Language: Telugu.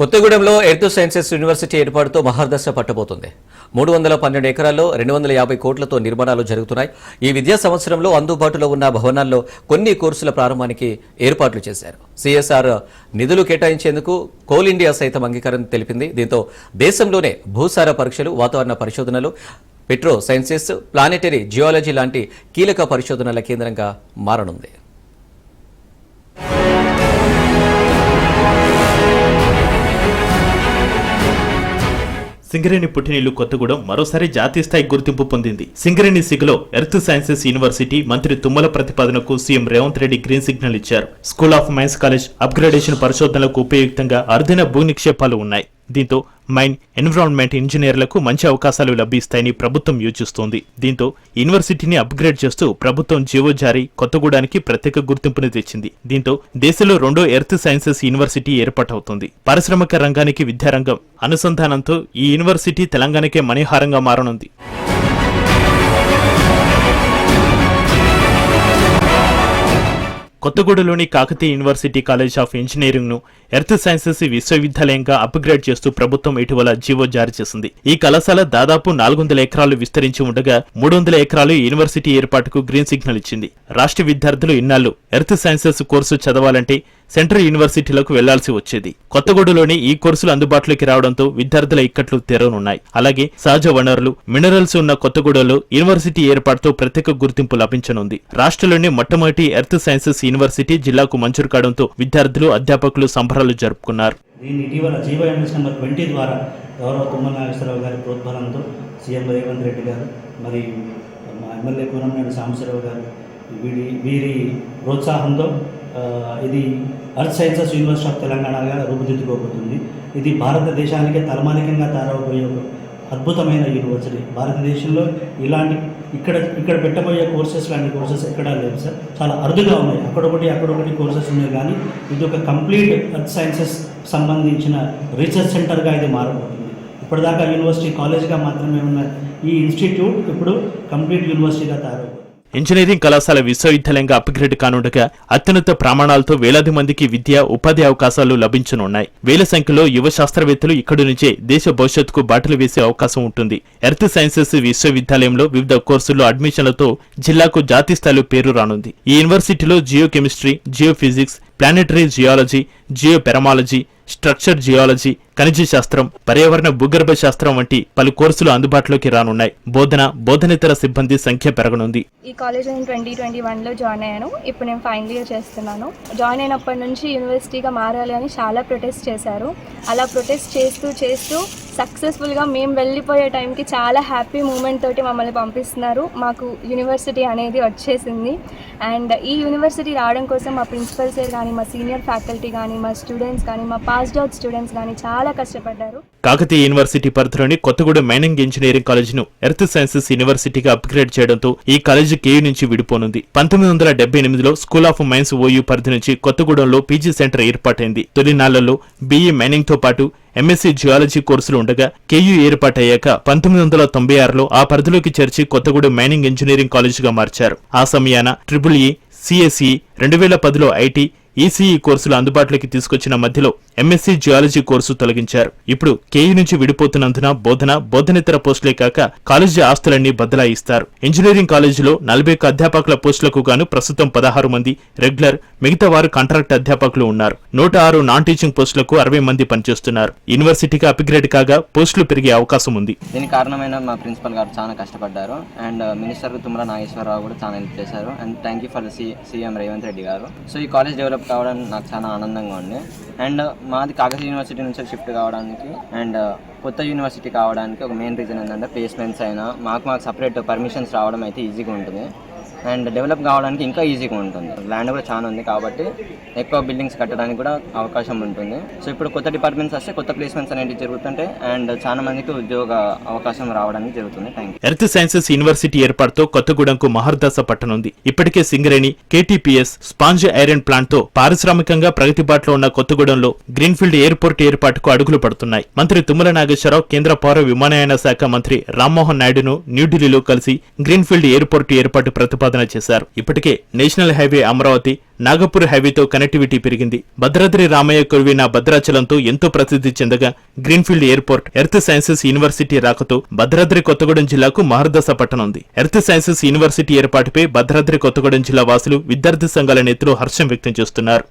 కొత్తగూడెంలో ఎర్త్ సైన్సెస్ యూనివర్సిటీ ఏర్పాటుతో మహర్దశ పట్టబోతుంది. మూడు వందల పన్నెండు ఎకరాల్లో రెండు వందల యాభై కోట్లతో నిర్మాణాలు జరుగుతున్నాయి. ఈ విద్యా సంవత్సరంలో అందుబాటులో ఉన్న భవనాల్లో కొన్ని కోర్సుల ప్రారంభానికి ఏర్పాట్లు చేశారు. సిఎస్ఆర్ నిధులు కేటాయించేందుకు కోల్ ఇండియా సైతం అంగీకారం తెలిపింది. దీంతో దేశంలోనే భూసార పరీక్షలు వాతావరణ పరిశోధనలు పెట్రో సైన్సెస్ ప్లానెటరీ జియాలజీ లాంటి కీలక పరిశోధనల కేంద్రంగా మారనుంది. సింగరేణి పుట్టినిల్లు కొత్తగూడెం మరోసారి జాతీయ స్థాయి గుర్తింపు పొందింది. సింగరేణి సిగ్లో ఎర్త్ సైన్సెస్ యూనివర్సిటీ మంత్రి Tummala ప్రతిపాదనకు CM Revanth Reddy green signal ఇచ్చారు. School of mines college upgradation పరిశోధనలకు ఉపయుక్తంగా అరుదైన భూ నిక్షేపాలు ఉన్నాయి. దీంతో మైన్ ఎన్విరాన్మెంట్ ఇంజనీర్లకు మంచి అవకాశాలు లభిస్తాయని ప్రభుత్వం యోచిస్తోంది. దీంతో యూనివర్సిటీని అప్గ్రేడ్ చేస్తూ ప్రభుత్వం జీవో జారీ కొత్తగూడానికి ప్రత్యేక గుర్తింపుని తెచ్చింది. దీంతో దేశంలో రెండో ఎర్త్ సైన్సెస్ యూనివర్సిటీ ఏర్పాటవుతుంది. పారిశ్రామిక రంగానికి విద్యారంగం అనుసంధానంతో ఈ యూనివర్సిటీ తెలంగాణకే మణిహారంగా మారనుంది. కొత్తగూడలోని కాకతీయ యూనివర్సిటీ కాలేజ్ ఆఫ్ ఇంజనీరింగ్ను ఎర్త్ సైన్సెస్ విశ్వవిద్యాలయంగా అప్గ్రేడ్ చేస్తూ ప్రభుత్వం ఇటీవల జీవో జారీ చేసింది. ఈ కళాశాల దాదాపు నాలుగు వందల ఎకరాలు విస్తరించి ఉండగా మూడు వందల ఎకరాలు యూనివర్సిటీ ఏర్పాటుకు గ్రీన్ సిగ్నల్ ఇచ్చింది. రాష్ట్ర విద్యార్థులు ఇన్నాళ్ళు ఎర్త్ సైన్సెస్ కోర్సు చదవాలంటే సెంట్రల్ యూనివర్సిటీలకు వెళ్ళాల్సి వచ్చేది. కొత్తగూడలోని ఈ కోర్సులు అందుబాటులోకి రావడంతో విద్యార్థుల ఇక్కట్లు తెరవనున్నాయి. అలాగే సహజ వనరులు మినరల్స్ ఉన్న కొత్తగూడలో యూనివర్సిటీ ఏర్పాటుతో ప్రత్యేక గుర్తింపు లభించనుంది. రాష్ట్రంలోని మొట్టమొదటి ఎర్త్ సైన్సెస్ యూనివర్సిటీ జిల్లాకు మంజూరు కావడంతో విద్యార్థులు అధ్యాపకులు సంబరాలు జరుపుకున్నారు. దీన్ని ఇటీవల జీవో ఎంఎస్ నెంబర్ ట్వంటీ ద్వారా గౌరవ తుమ్మల నాగేశ్వరరావు గారి ప్రోద్బలంతో సీఎం రేవంత్ రెడ్డి గారు మరి మా ఎమ్మెల్యే కూనంనేని సాంబశివరావు గారు వీరి వీరి ప్రోత్సాహంతో ఇది అర్త్ సైన్సెస్ యూనివర్సిటీ ఆఫ్ తెలంగాణగా రూపుదిద్దుకోబోతుంది. ఇది భారతదేశానికే తలమానికంగా తయారవబోయే అద్భుతమైన యూనివర్సిటీ. భారతదేశంలో ఇలాంటి ఇక్కడ ఇక్కడ పెట్టబోయే కోర్సెస్ లాంటి కోర్సెస్ ఎక్కడా లేవు సార్. చాలా అరుదుగా ఉన్నాయి. అక్కడొకటి అక్కడొకటి కోర్సెస్ ఉన్నాయి కానీ ఇది ఒక కంప్లీట్ అర్త్ సైన్సెస్ సంబంధించిన రీసెర్చ్ సెంటర్గా ఇది మారబోతుంది. ఇప్పటిదాకా యూనివర్సిటీ కాలేజ్గా మాత్రమే ఉన్న ఈ ఇన్స్టిట్యూట్ ఇప్పుడు కంప్లీట్ యూనివర్సిటీగా తయారవుతుంది. ఇంజనీరింగ్ కళాశాల విశ్వవిద్యాలయంగా అప్గ్రేడ్ కానుండగా అత్యున్నత ప్రమాణాలతో వేలాది మందికి విద్య ఉపాధి అవకాశాలు లభించనున్నాయి. వేల సంఖ్యలో యువ శాస్త్రవేత్తలు ఇక్కడి నుంచే దేశ భవిష్యత్తుకు బాటలు వేసే అవకాశం ఉంటుంది. ఎర్త్ సైన్సెస్ విశ్వవిద్యాలయంలో వివిధ కోర్సుల్లో అడ్మిషన్లతో జిల్లాకు జాతీయ స్థాయిలో పేరు రానుంది. ఈ యూనివర్సిటీలో geo chemistry geo physics planetary geology geo పెరమాలజీ structure geology ఖనిజ శాస్త్రం పర్యావరణ భూగర్భ శాస్త్రం వంటి పలు కోర్సులు అందుబాటులోకి రానున్నాయి. బోధన బోధనేతర సిబ్బంది సంఖ్య పెరగనుంది. ఈ కాలేజ్ నేను ట్వంటీ ట్వంటీ వన్లో జాయిన్ అయ్యాను. ఇప్పుడు నేను ఫైనల్ ఇయర్ చేస్తున్నాను. జాయిన్ అయినప్పటి నుంచి యూనివర్సిటీగా మారాలి అని చాలా ప్రొటెస్ట్ చేశారు. అలా ప్రొటెస్ట్ చేస్తూ చేస్తూ సక్సెస్ఫుల్గా మేము వెళ్ళిపోయే టైంకి చాలా హ్యాపీ మూమెంట్ తోటి మమ్మల్ని పంపిస్తున్నారు. మాకు యూనివర్సిటీ అనేది వచ్చేసింది. అండ్ ఈ యూనివర్సిటీ రావడం కోసం మా ప్రిన్సిపల్ సార్ కానీ మా సీనియర్ ఫ్యాకల్టీ కానీ మా స్టూడెంట్స్ కానీ మా పాస్డ్ అవుట్ స్టూడెంట్స్ కానీ చాలా కష్టపడ్డారు. కాకతీయ యూనివర్సిటీ పరిధిలోని కొత్తగూడెం మైనింగ్ ఇంజనీరింగ్ కాలేజీను ఎర్త్ సైన్సెస్ యూనివర్సిటీగా అప్గ్రేడ్ చేయడంతో ఈ కాలేజీ కేయూ నుంచి విడిపోనుంది. పంతొమ్మిది వందల డెబ్బై ఎనిమిదిలో స్కూల్ ఆఫ్ మైన్స్ ఓయూ పరిధి నుంచి కొత్తగూడెంలో పీజీ సెంటర్ ఏర్పాటైంది. తొలినాళ్ళలో బీఈ మైనింగ్తో పాటు ఎంఎస్సీ జియాలజీ కోర్సులు ఉండగా కేయూ ఏర్పాటయ్యాక పంతొమ్మిది వందల తొంభై ఆరులో ఆ పరిధిలోకి చేర్చి కొత్తగూడెం మైనింగ్ ఇంజనీరింగ్ కాలేజీగా మార్చారు. ఆ సమయాన ట్రిపుల్ ఈ సిఎస్ఈ రెండు వేల పదిలో ఐటీ ఈసీఈ కోర్సులు అందుబాటులోకి తీసుకొచ్చిన మధ్యలో ఎంఎస్సీ జియాలజీ కోర్సు తొలగించారు. ఇప్పుడు కేయూ నుంచి విడిపోతున్నందున బోధన బోధనేతర పోస్టులే కాక కాలేజీ ఆస్తులన్నీ బదలాయిస్తారు ఇంజనీరింగ్ కాలేజీలో నలభై ఒక్క అధ్యాపకుల పోస్టులకు గాను ప్రస్తుతం పదహారు మంది రెగ్యులర్ మిగతా వారు కాంట్రాక్ట్ అధ్యాపకులు ఉన్నారు. నూట ఆరు నాన్ టీచింగ్ పోస్టులకు అరవై మంది పనిచేస్తున్నారు. యూనివర్సిటీకి అప్గ్రేడ్ కాగా పోస్టులు పెరిగే అవకాశం ఉంది. దీని కారణమైన మా ప్రిన్సిపల్ గారు చాలా కష్టపడ్డారు. And uh, minister Tummala Nageswararao కూడా చాలా హెల్ప్ చేశారు. And thank you for CM Revanth Reddy గారు. సో ఈ కాలేజ్ డెవలప్ కావడం నాకు చాలా ఆనందంగా ఉంది. అండ్ మాది కాకతీయ యూనివర్సిటీ నుంచి షిఫ్ట్ కావడానికి అండ్ కొత్త యూనివర్సిటీ కావడానికి ఒక మెయిన్ రీజన్ ఏంటంటే ప్లేస్మెంట్స్ అయినా మాకు మాకు సపరేట్ పర్మిషన్స్ రావడం అయితే ఈజీగా ఉంటుంది. అండ్ డెవలప్ కావడానికి ఇంకా ఈజీగా ఉంటుంది. ల్యాండ్ కూడా చాలా ఉంది కాబట్టి ఎక్కువ బిల్డింగ్స్ కట్టడానికి కూడా అవకాశం ఉంటుంది. సో ఇప్పుడు కొత్త డిపార్ట్మెంట్స్ వస్తే కొత్త ప్లేస్మెంట్స్ అనేవి జరుగుతుంటాయి అండ్ చాలా మందికి ఉద్యోగ అవకాశం రావడానికి జరుగుతుంది. Thank you earth sciences university ఏర్పాటుతో కొత్తగూడెంకు మహర్దశ పట్టనుంది. ఇప్పటికే సింగరేణి కేటీపీఎస్ స్పాంజ్ ఐరన్ ప్లాంట్తో పారిశ్రామికంగా ప్రగతి బాటలో ఉన్న కొత్తగూడెంలో గ్రీన్ఫీల్డ్ ఎయిర్పోర్ట్ ఏర్పాటుకు అడుగులు పడుతున్నాయి. మంత్రి తుమ్మల నాగేశ్వరరావు కేంద్ర పౌర విమానయాన శాఖ మంత్రి రామ్మోహన్ నాయుడును న్యూఢిల్లీలో కలిసి గ్రీన్ఫీల్డ్ ఎయిర్పోర్ట్ ఏర్పాటు ప్రతిపాదన ప్రతిపాదన చేశారు. ఇప్పటికే నేషనల్ హైవే అమరావతి నాగపూర్ హైవేతో కనెక్టివిటీ పెరిగింది. భద్రాద్రి రామయ్య కొలువైన భద్రాచలంతో ఎంతో ప్రసిద్ధి చెందగా greenfield airport earth sciences university రాకతో భద్రాద్రి కొత్తగూడెం జిల్లాకు మహర్దశ పట్టనుంది. ఎర్త్ సైన్సెస్ యూనివర్సిటీ ఏర్పాటుపై భద్రాద్రి కొత్తగూడెం జిల్లా వాసులు విద్యార్థి సంఘాల నేతలు హర్షం వ్యక్తం చేస్తున్నారు.